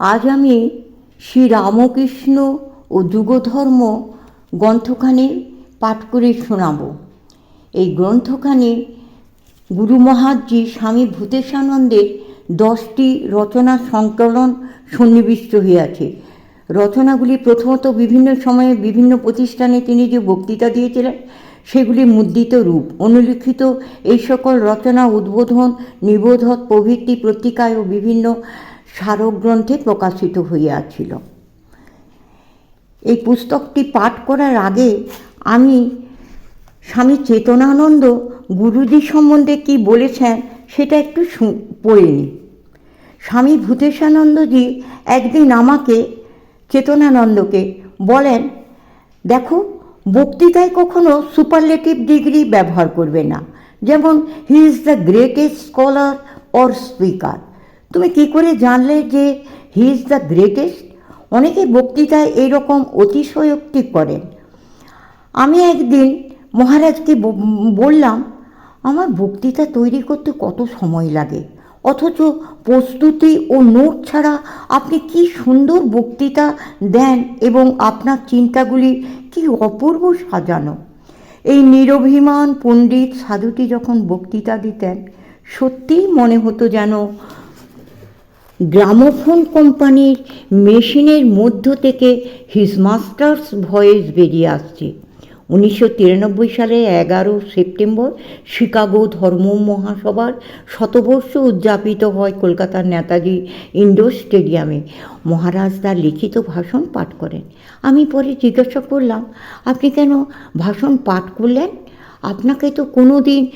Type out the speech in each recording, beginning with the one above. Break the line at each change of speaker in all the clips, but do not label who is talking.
আজ আমি শ্রী রামকৃষ্ণ ও যুগধর্ম গ্রন্থখানি পাঠ করে শোনাব। এই গ্রন্থখানি গুরু মহাজি স্বামী ভূতেশানন্দের দশটি রচনা সংকলন সন্নিবিষ্ট হইয়াছে। রচনাগুলি প্রথমত বিভিন্ন সময়ে বিভিন্ন প্রতিষ্ঠানে তিনি যে বক্তৃতা দিয়েছিলেন, সেগুলি মুদ্রিত রূপ, অনুলিখিত এই সকল রচনা উদ্বোধন, নিবোধক প্রভৃতি পত্রিকায় ও বিভিন্ন স্মারকগ্রন্থে প্রকাশিত হইয়াছিল। এই পুস্তকটি পাঠ করার আগে আমি স্বামী চেতনানন্দ গুরুজি সম্বন্ধে কি বলেছেন সেটা একটু শু- পড়ে নিই। স্বামী ভূতেশানন্দজি একদিন আমাকে চেতনানন্দকে বলেন, দেখো, বক্তৃতায় কখনো সুপারলেটিভ ডিগ্রি ব্যবহার করবে না। যেমন he is the greatest scholar or speaker তুমি কি করে জানলে যে হি ইজ দ্য গ্রেটেস্ট অনেকে বক্তৃতায় এইরকম অতিশয়োক্তি করেন। আমি একদিন মহারাজকে বললাম, আমার বক্তৃতা তৈরি করতে কত সময় লাগে? অথচ প্রস্তুতি ও নোট ছাড়া আপনি কি সুন্দর বক্তৃতা দেন এবং আপনার চিন্তাগুলি কি অপূর্ব সাজানো? এই নিরভিমান পণ্ডিত সাধুটি যখন বক্তৃতা দিতেন, সত্যিই মনে হতো যেন গ্রামোফোন কোম্পানির মেশিনের মধ্য থেকে হিজ মাস্টার্স ভয়েস বেরিয়ে আসছে। উনিশশো তিরানব্বই সালে এগারো সেপ্টেম্বর শিকাগো ধর্ম মহাসভার শতবর্ষ উদযাপিত হয় কলকাতার নেতাজি ইন্ডোর স্টেডিয়ামে। মহারাজ তার লিখিত ভাষণ পাঠ করেন। আমি পরে জিজ্ঞাসা করলাম, আপনি কেন ভাষণ পাঠ করলেন? আপনাকে তো কোনো দিন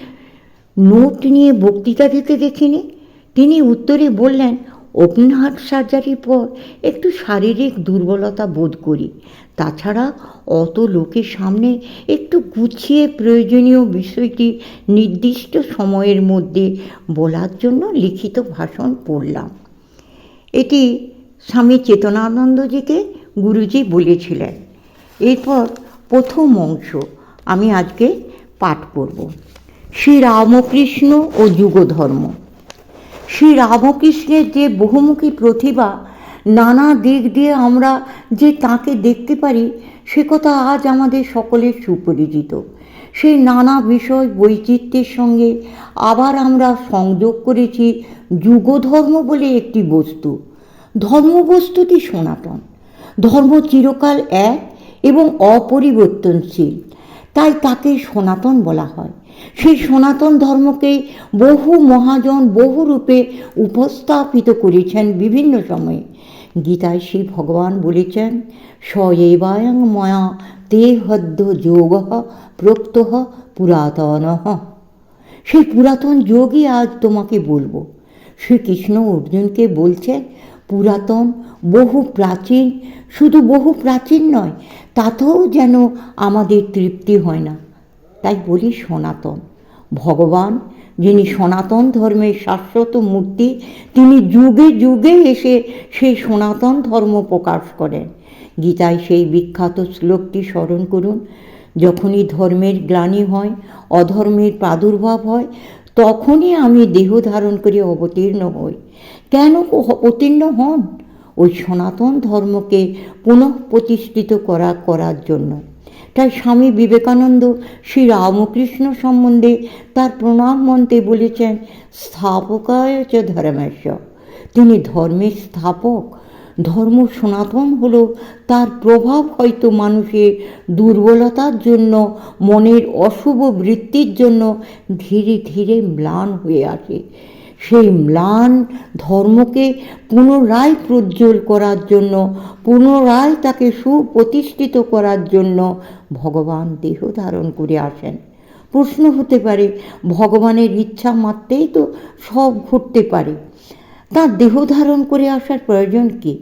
নোট নিয়ে বক্তৃতা দিতে দেখিনি। তিনি উত্তরে বললেন ওপেন হার্ট সার্জারির পর একটু শারীরিক দুর্বলতা বোধ করি। তাছাড়া অত লোকের সামনে একটু গুছিয়ে প্রয়োজনীয় বিষয়টি নির্দিষ্ট সময়ের মধ্যে বলার জন্য লিখিত ভাষণ পড়লাম। এটি স্বামী চেতনানন্দজিকে গুরুজি বলেছিলেন। এরপর প্রথম অংশ আমি আজকে পাঠ করব। শ্রী রামকৃষ্ণ ও যুগধর্ম। শ্রী রামকৃষ্ণের যে বহুমুখী প্রতিভা, নানা দিক দিয়ে আমরা যে তাকে দেখতে পারি, সে কথা আজ আমাদের সকলের সুপরিচিত। সেই নানা বিষয় বৈচিত্র্যের সঙ্গে আবার আমরা সংযোগ করেছি যুগধর্ম বলে একটি বস্তু। ধর্মবস্তুটি সনাতন। ধর্ম চিরকাল এক এবং অপরিবর্তনশীল। তাই তাকে সনাতন বলা হয়। সেই সনাতন ধর্মকে বহু মহাজন, বহু রূপে উপস্থাপিত করেছেন বিভিন্ন সময়ে। গীতায় শ্রী ভগবান বলেছেন স এবায়ং ময়া তে হদ্য যোগ প্রোক্ত পুরাতন। সেই পুরাতন যোগই আজ তোমাকে বলব। শ্রীকৃষ্ণ অর্জুনকে বলছেন, পুরাতন, বহু প্রাচীন, শুধু বহু প্রাচীন নয়, তাতেও যেন আমাদের তৃপ্তি হয় না। তাই বলি সনাতন। ভগবান, যিনি সনাতন ধর্মের শাশ্বত মূর্তি, তিনি যুগে যুগে এসে সেই সনাতন ধর্ম প্রকাশ করেন। গীতায় সেই বিখ্যাত শ্লোকটি স্মরণ করুন, যখনই ধর্মের গ্লানি হয়, অধর্মের প্রাদুর্ভাব হয়, তখনই আমি দেহ ধারণ করে অবতীর্ণ হই। কেন অবতীর্ণ হন? ওই সনাতন ধর্মকে পুনঃ প্রতিষ্ঠিত করা, করার জন্য। তাই স্বামী বিবেকানন্দ শ্রী রামকৃষ্ণ সম্বন্ধে তার প্রণাম মন্ত্রে বলেছেন স্থাপকায় চ ধর্মেশ্ব। তিনি ধর্মের স্থাপক। ধর্ম সনাতন হল, তার প্রভাব হয়তো মানুষের দুর্বলতার জন্য, মনের অশুভ বৃত্তির জন্য ধীরে ধীরে ম্লান হয়ে আসে। সেই ম্লান ধর্মকে পুনরায় প্রজ্জ্বল করার জন্য, পুনরায় তাকে সুপ্রতিষ্ঠিত করার জন্য ভগবান দেহ ধারণ করে আসেন। প্রশ্ন হতে পারে, ভগবানের ইচ্ছা মাত্রেই তো সব ঘটতে পারে। তার দেহ ধারণ করে আসার প্রয়োজন কী?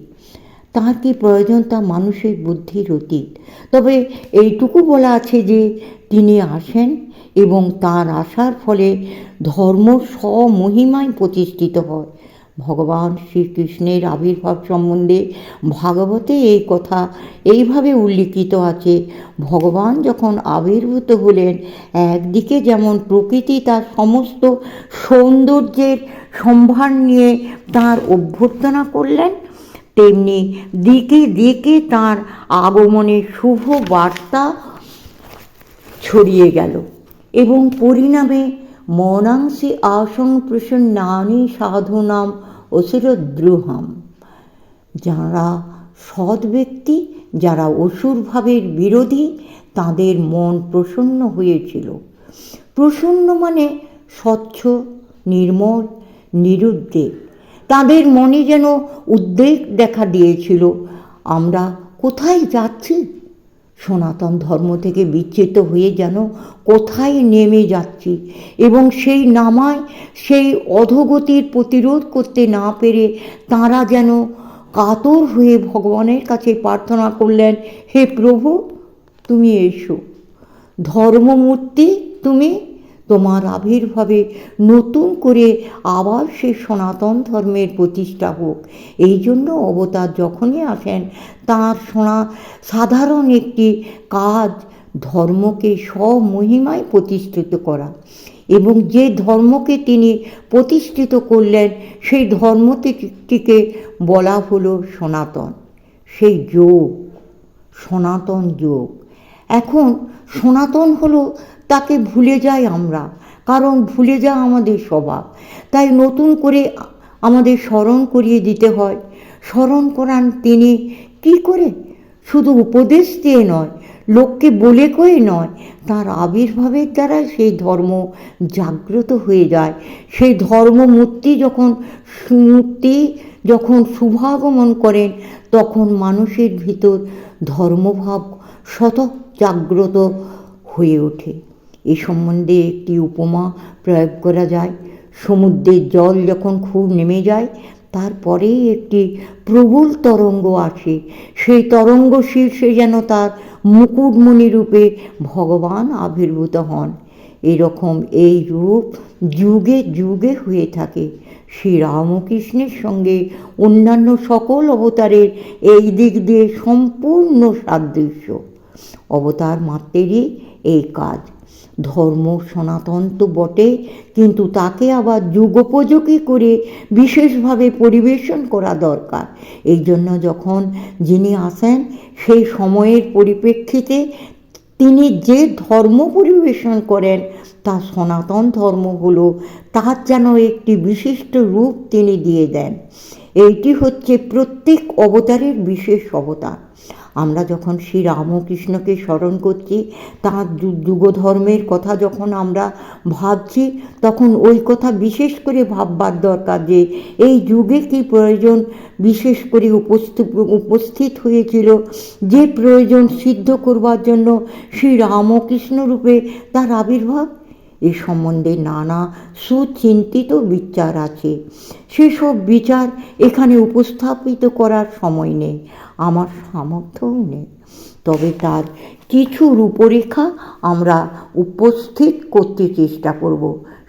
তার কি প্রয়োজন? তা মানুষের বুদ্ধির অতীত। তবে এইটুকু বলা আছে যে, তিনি আসেন এবং তার আসার ফলে ধর্ম স্বমহিমায় প্রতিষ্ঠিত হয়। ভগবান শ্রীকৃষ্ণের আবির্ভাব সম্বন্ধে ভাগবতে এই কথা এইভাবে উল্লিখিত আছে, ভগবান যখন আবির্ভূত হলেন, একদিকে যেমন প্রকৃতি তার সমস্ত সৌন্দর্যের সম্ভার নিয়ে তার অভ্যর্থনা করলেন, তেমনি দিকে দিকে তার আগমনের শুভ বার্তা ছড়িয়ে গেল। এবং পরিণামে মৌনাংশে আসং প্রসন্নানি সাধুনাম অসিরদ্রুহাম যারা সৎ ব্যক্তি, যারা অসুর ভাবের বিরোধী, তাদের মন প্রসন্ন হয়েছিল। প্রসন্ন মানে স্বচ্ছ, নির্মল, নিরুদ্বেগ। তাদের মনে যেন উদ্বেগ দেখা দিয়েছিল। আমরা কোথায় যাচ্ছি? সনাতন ধর্ম থেকে বিচ্ছেদ হয়ে যেন কোথায় নেমে যাচ্ছি এবং সেই নামায় সেই অধোগতির প্রতিরোধ করতে না পেরে তারা যেন কাতর হয়ে ভগবানের কাছে প্রার্থনা করলেন, হে প্রভু, তুমি এসো। ধর্মমূর্তি তুমি তোমার আবির্ভাবে নতুন করে আবার সে সনাতন ধর্মের প্রতিষ্ঠা হোক। এই জন্য অবতার যখনই আসেন, তার শোনা সাধারণ একটি কাজ ধর্মকে স্বমহিমায় প্রতিষ্ঠিত করা। এবং যে ধর্মকে তিনি প্রতিষ্ঠিত করলেন, সেই ধর্মটিকে বলা হলো সনাতন। সেই যোগ, সনাতন যোগ। এখন সনাতন হলো তাকে ভুলে যাই আমরা, কারণ ভুলে যাওয়া আমাদের স্বভাব। তাই নতুন করে আমাদের স্মরণ করিয়ে দিতে হয়। স্মরণ করান তিনি। কি করে? শুধু উপদেশ দিয়ে নয়, লোককে বলে কয়ে নয়, তার আবির্ভাবের দ্বারা সেই ধর্ম জাগ্রত হয়ে যায়। সেই ধর্মমূর্তি যখন মূর্তি যখন শুভাগমন করেন, তখন মানুষের ভিতর ধর্মভাব শত জাগ্রত হয়ে ওঠে। এ সম্বন্ধে একটি উপমা প্রয়োগ করা যায়। সমুদ্রের জল যখন খুব নেমে যায় তারপরেই একটি প্রবল তরঙ্গ আসে। সেই তরঙ্গ শীর্ষে যেন তার মুকুটমণি রূপে ভগবান আবির্ভূত হন। এরকম এই রূপ যুগে যুগে হয়ে থাকে। শ্রী রামকৃষ্ণের সঙ্গে অন্যান্য সকল অবতারের এই দিক দিয়ে সম্পূর্ণ সাদৃশ্য। অবতার মাত্রেরই এই কাজ। ধর্ম সনাতন তো বটে, কিন্তু তাকে আবার যুগোপযোগী করে বিশেষভাবে পরিবেশন করা দরকার। এই জন্য যখন যিনি আসেন, সেই সময়ের পরিপ্রেক্ষিতে তিনি যে ধর্ম পরিবেশন করেন, তা সনাতন ধর্ম হলো তার যেন একটি বিশিষ্ট রূপ তিনি দিয়ে দেন। এইটি হচ্ছে প্রত্যেক অবতারের বিশেষ অবতার। আমরা যখন শ্রী রামকৃষ্ণকে স্মরণ করছি, তাঁর যুগ ধর্মের কথা যখন আমরা ভাবছি, তখন ওই কথা বিশেষ করে ভাববার দরকার যে, এই যুগে কি প্রয়োজন? বিশেষ করে উপস্থিত হয়েছিল যে প্রয়োজন সিদ্ধ করবার জন্য শ্রী রামকৃষ্ণ রূপে তার আবির্ভাব। এ সম্বন্ধে নানা সুচিন্তিত বিচার আছে। সেসব বিচার এখানে উপস্থাপিত করার সময় নেই, আমার সামর্থ্যও নেই। তবে তার কিছু রূপরেখা আমরা উপস্থিত করতে চেষ্টা করব।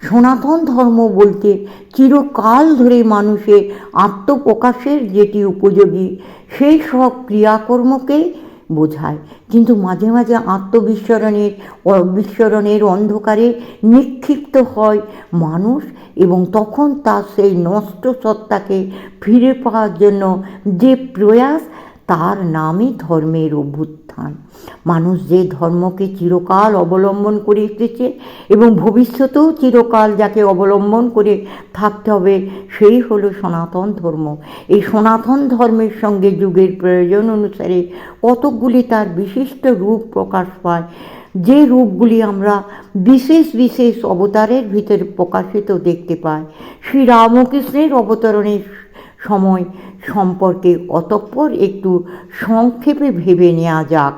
সনাতন ধর্ম বলতে চিরকাল ধরে মানুষের আত্মপ্রকাশের যেটি উপযোগী, সেই সব ক্রিয়াকর্মকেই বোঝায়। কিন্তু মাঝে মাঝে আত্মবিস্মরণের বিস্মরণের অন্ধকারে নিক্ষিপ্ত হয় মানুষ এবং তখন তার সেই নষ্ট সত্তাকে ফিরে পাওয়ার জন্য যে প্রয়াস, তার নামই ধর্মের অভ্যুত্থান। মানুষ যে ধর্মকে চিরকাল অবলম্বন করে এসেছে এবং ভবিষ্যতেও চিরকাল যাকে অবলম্বন করে থাকতে হবে, সেই হলো সনাতন ধর্ম। এই সনাতন ধর্মের সঙ্গে যুগের প্রয়োজন অনুসারে কতকগুলি তার বিশিষ্ট রূপ প্রকাশ পায়, যে রূপগুলি আমরা বিশেষ বিশেষ অবতারের ভিতরে প্রকাশিত দেখতে পাই। শ্রী রামকৃষ্ণের অবতরণের সময় সম্পর্কে অতঃপর একটু সংক্ষেপে ভেবে নেওয়া যাক।